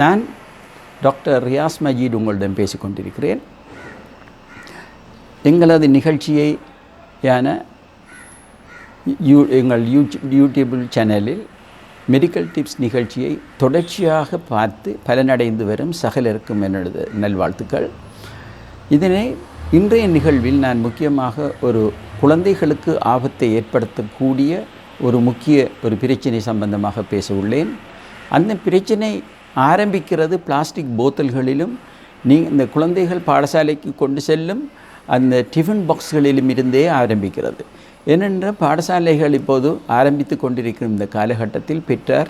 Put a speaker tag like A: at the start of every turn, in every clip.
A: நான் டாக்டர் ரியாஸ் மஜீத் உங்களிடம் பேசிக்கொண்டிருக்கிறேன். எங்களது நிகழ்ச்சியை யான யூ எங்கள் யூடியூப் சேனலில் மெடிக்கல் டிப்ஸ் நிகழ்ச்சியை தொடர்ச்சியாக பார்த்து பலனடைந்து வரும் சகலருக்கும் என்னது நல்வாழ்த்துக்கள். இதனை இன்றைய நிகழ்வில் நான் முக்கியமாக ஒரு குழந்தைகளுக்கு ஆபத்தை ஏற்படுத்தக்கூடிய ஒரு முக்கிய ஒரு பிரச்சனை சம்பந்தமாக பேச உள்ளேன். அந்த பிரச்சனை ஆரம்பிக்கிறது பிளாஸ்டிக் போத்தல்களிலும் நீ இந்த குழந்தைகள் பாடசாலைக்கு கொண்டு செல்லும் அந்த டிஃபன் பாக்ஸ்களிலும் இருந்தே ஆரம்பிக்கிறது. ஏனென்ற பாடசாலைகள் இப்போது ஆரம்பித்து கொண்டிருக்கும் இந்த காலகட்டத்தில் பெற்றார்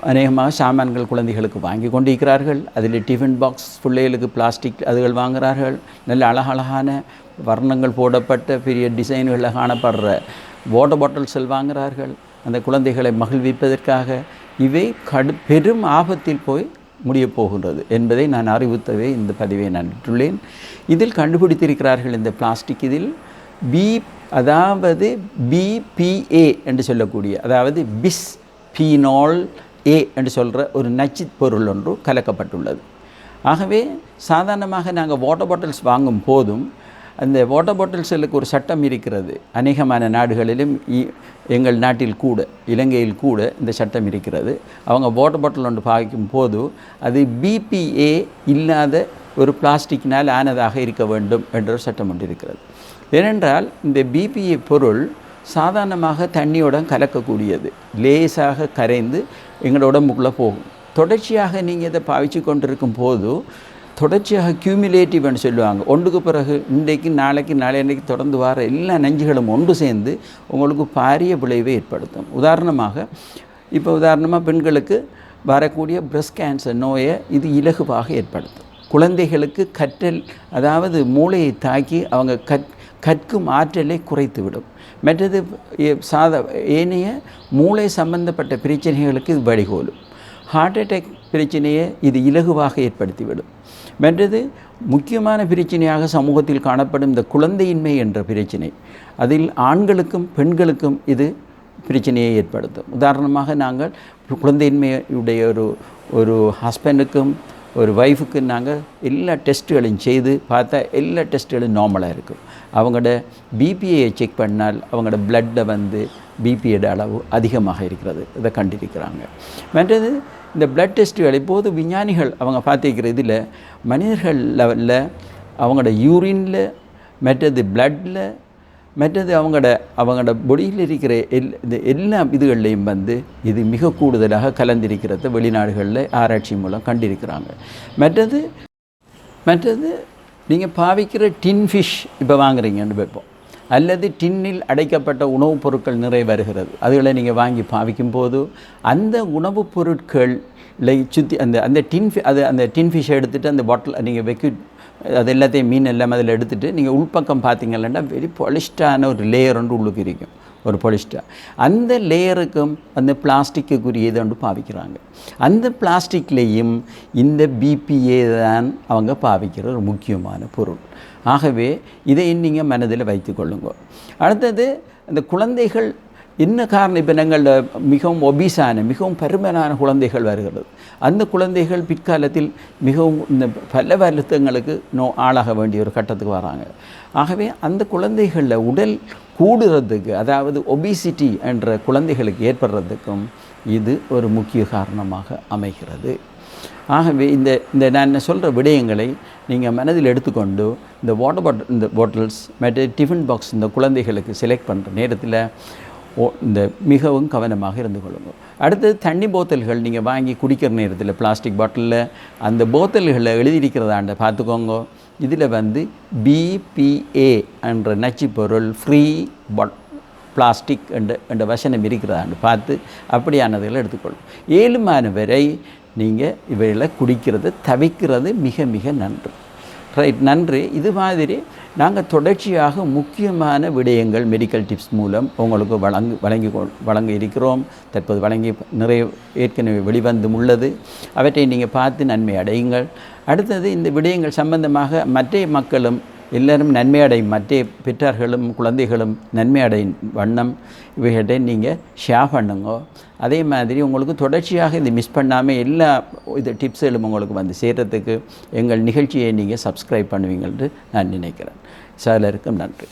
A: அநேகமாக சாமான்கள் குழந்தைகளுக்கு வாங்கி கொண்டிருக்கிறார்கள். அதில் டிஃபன் பாக்ஸ் பிள்ளைகளுக்கு பிளாஸ்டிக் அதுகள் வாங்குகிறார்கள். நல்ல அழகழகான வர்ணங்கள் போடப்பட்ட பெரிய டிசைன்களில் காணப்படுற வாட்டர் பாட்டில்ஸ்கள் வாங்குகிறார்கள். அந்த குழந்தைகளை மகிழ்விப்பதற்காக இவை கடு பெரும் ஆபத்தில் போய் முடியப் போகின்றது என்பதை நான் அறிவித்தவே இந்த பதிவை நான் விட்டுள்ளேன். இதில் கண்டுபிடித்திருக்கிறார்கள் இந்த பிளாஸ்டிக் இதில் பி அதாவது பிபிஏ என்று சொல்லக்கூடிய அதாவது பிஸ் பீனால் ஏ என்று சொல்கிற ஒரு நச்சு பொருள் ஒன்று கலக்கப்பட்டுள்ளது. ஆகவே சாதாரணமாக நாங்கள் வாட்டர் பாட்டில்ஸ் வாங்கும் போதும் அந்த வாட்டர் பாட்டில் செல்லுக்கு ஒரு சட்டம் இருக்கிறது. அநேகமான நாடுகளிலும் இ- எங்கள் நாட்டில் கூட இலங்கையில் கூட இந்த சட்டம் இருக்கிறது. அவங்க வாட்டர் பாட்டில் ஒன்று பாய்க்கும் போது அது பிபிஏ இல்லாத ஒரு பிளாஸ்டிக்கினால் ஆனதாக இருக்க வேண்டும் என்ற ஒரு சட்டம் ஒன்று இருக்கிறது. ஏனென்றால் இந்த பிபிஏ பொருள் சாதாரணமாக தண்ணியுடன் கலக்கக்கூடியது. லேசாக கரைந்து எங்களோட உடம்புக்குள்ளே போகும். தொடர்ச்சியாக நீங்கள் இதை பாவிச்சு கொண்டிருக்கும் போது தொடர்ச்சியாக கியூமுலேட்டிவ்னு சொல்லுவாங்க. ஒன்றுக்கு பிறகு இன்றைக்கு நாளைக்கு நாளைக்கு தொடர்ந்து வர எல்லா நஞ்சுகளும் ஒன்று சேர்ந்து உங்களுக்கு பாரிய விளைவை ஏற்படுத்தும். உதாரணமாக இப்போ உதாரணமாக பெண்களுக்கு வரக்கூடிய பிரஸ்ட் கேன்சர் நோயை இது இலகுவாக ஏற்படுத்தும். குழந்தைகளுக்கு கற்றல் அதாவது மூளையை தாக்கி அவங்க கற் கற்கும் ஆற்றலை குறைத்துவிடும். மற்றது சாத ஏனைய மூளை சம்பந்தப்பட்ட பிரச்சனைகளுக்கு இது வழிகோலும். ஹார்ட் அட்டாக் பிரச்சனையை இது இலகுவாக ஏற்படுத்திவிடும். மற்றது முக்கியமான பிரச்சனையாக சமூகத்தில் காணப்படும் இந்த குழந்தையின்மை என்ற பிரச்சனை. அதில் ஆண்களுக்கும் பெண்களுக்கும் இது பிரச்சனையை ஏற்படுத்தும். உதாரணமாக நாங்கள் குழந்தையின்மையுடைய ஒரு ஒரு ஹஸ்பண்டுக்கும் ஒரு ஒய்ஃபுக்கு நாங்கள் எல்லா டெஸ்ட்டுகளையும் செய்து பார்த்தா எல்லா டெஸ்ட்டுகளும் நார்மலாக இருக்கும். அவங்களோட பிபிஐயை செக் பண்ணால் அவங்களோட பிளட்டில் வந்து பிபியோட அளவு அதிகமாக இருக்கிறது. இதை கண்டிருக்கிறாங்க. மற்றது இந்த பிளட் டெஸ்ட்டுகள் இப்போது விஞ்ஞானிகள் அவங்க பார்த்திருக்கிற இதில் மனிதர்கள் லெவலில் அவங்களோட யூரினில் மற்றது பிளட்டில் மற்றது அவங்களோட அவங்களோட பொடியில் இருக்கிற எல் இந்த எல்லா இதுகள்லையும் வந்து இது மிக கூடுதலாக கலந்திருக்கிறத வெளிநாடுகளில் ஆராய்ச்சி மூலம் கண்டிருக்கிறாங்க. மற்றது மற்றது நீங்கள் பாவிக்கிற டின் ஃபிஷ் இப்போ வாங்குறீங்கன்னு வைப்போம். அல்லது டின்னில் அடைக்கப்பட்ட உணவுப் பொருட்கள் நிறைய வருகிறது. அதுகளை நீங்கள் வாங்கி பாவிக்கும் போது அந்த உணவுப் பொருட்களை சுற்றி அந்த அந்த டின் அது அந்த டின் ஃபிஷ்ஷை எடுத்துகிட்டு அந்த பாட்டில் நீங்கள் வெக்யூ அது எல்லாத்தையும் மீன் எல்லாம் அதில் எடுத்துகிட்டு நீங்கள் உள்பக்கம் பார்த்தீங்கன்னா வெரி பொலிஸ்டான ஒரு லேயர் ஒன்று உள்ளுக்கு இருக்கும். ஒரு பொலிஸ்டா அந்த லேயருக்கும் அந்த பிளாஸ்டிக்குரிய இதை ஒன்று பாவிக்கிறாங்க. அந்த பிளாஸ்டிக்லேயும் இந்த பிபிஏ தான் அவங்க பாவிக்கிற ஒரு முக்கியமான பொருள். ஆகவே இதை நீங்கள் மனதில் வைத்துக்கொள்ளுங்க அடுத்தது அந்த குழந்தைகள் என்ன காரணம் இப்போ நாங்கள் மிகவும் ஒபீஸான மிகவும் பருமனான குழந்தைகள் வருகிறது. அந்த குழந்தைகள் பிற்காலத்தில் மிகவும் இந்த பல வருத்தங்களுக்கு நோ ஆளாக வேண்டிய ஒரு கட்டத்துக்கு வராங்க. ஆகவே அந்த குழந்தைகளில் உடல் கூடுறதுக்கு அதாவது ஒபிசிட்டி என்ற குழந்தைகளுக்கு ஏற்படுறதுக்கும் இது ஒரு முக்கிய காரணமாக அமைகிறது. ஆகவே இந்த இந்த நான் சொல்கிற விடயங்களை நீங்கள் மனதில் எடுத்துக்கொண்டு இந்த வாட்டர் பாட்டில் இந்த பாட்டில்ஸ் மற்ற டிஃபன் பாக்ஸ் இந்த குழந்தைகளுக்கு செலக்ட் பண்ணுற நேரத்தில் இந்த மிகவும் கவனமாக இருந்து கொள்ளுங்கள். அடுத்தது தண்ணி போத்தல்கள் நீங்கள் வாங்கி குடிக்கிற நேரத்தில் பிளாஸ்டிக் பாட்டிலில் அந்த போத்தல்களில் எழுதியிருக்கிறதாண்ட பார்த்துக்கோங்க. இதில் வந்து பிபிஏ என்ற நச்சு பொருள் ஃப்ரீ பாட் பிளாஸ்டிக் என்ற என்ற வசனம் இருக்கிறதான்னு பார்த்து அப்படியானதுகளை எடுத்துக்கொள்ளும். ஏழுமான வரை நீங்கள் இவைகளை குடிக்கிறது தவிக்கிறது மிக மிக நன்று. ரைட் நன்றி. இது மாதிரி நாங்கள் தொடர்ச்சியாக முக்கியமான விடயங்கள் மெடிக்கல் டிப்ஸ் மூலம் உங்களுக்கு வழங்கு வழங்கி கொ- வழங்க இருக்கிறோம். தற்போது வழங்கி நிறைய ஏற்கனவே வெளிவந்து உள்ளது. அவற்றை நீங்கள் பார்த்து நன்மை அடையுங்கள். அடுத்தது இந்த விடயங்கள் சம்பந்தமாக மற்ற மக்களும் எல்லாரும் நன்மை அடையும். மற்ற பெற்றார்களும் குழந்தைகளும் நன்மை அடையும் வண்ணம் இவைகிட்ட நீங்கள் ஷேர் பண்ணுங்க. அதே மாதிரி உங்களுக்கு தொடர்ச்சியாக இது மிஸ் பண்ணாமல் எல்லா இது டிப்ஸுகளும் உங்களுக்கு வந்து சேர்கிறதுக்கு எங்கள் நிகழ்ச்சியை நீங்கள் சப்ஸ்கிரைப் பண்ணுவீங்கள்னு நான் நினைக்கிறேன். சார் நன்றி.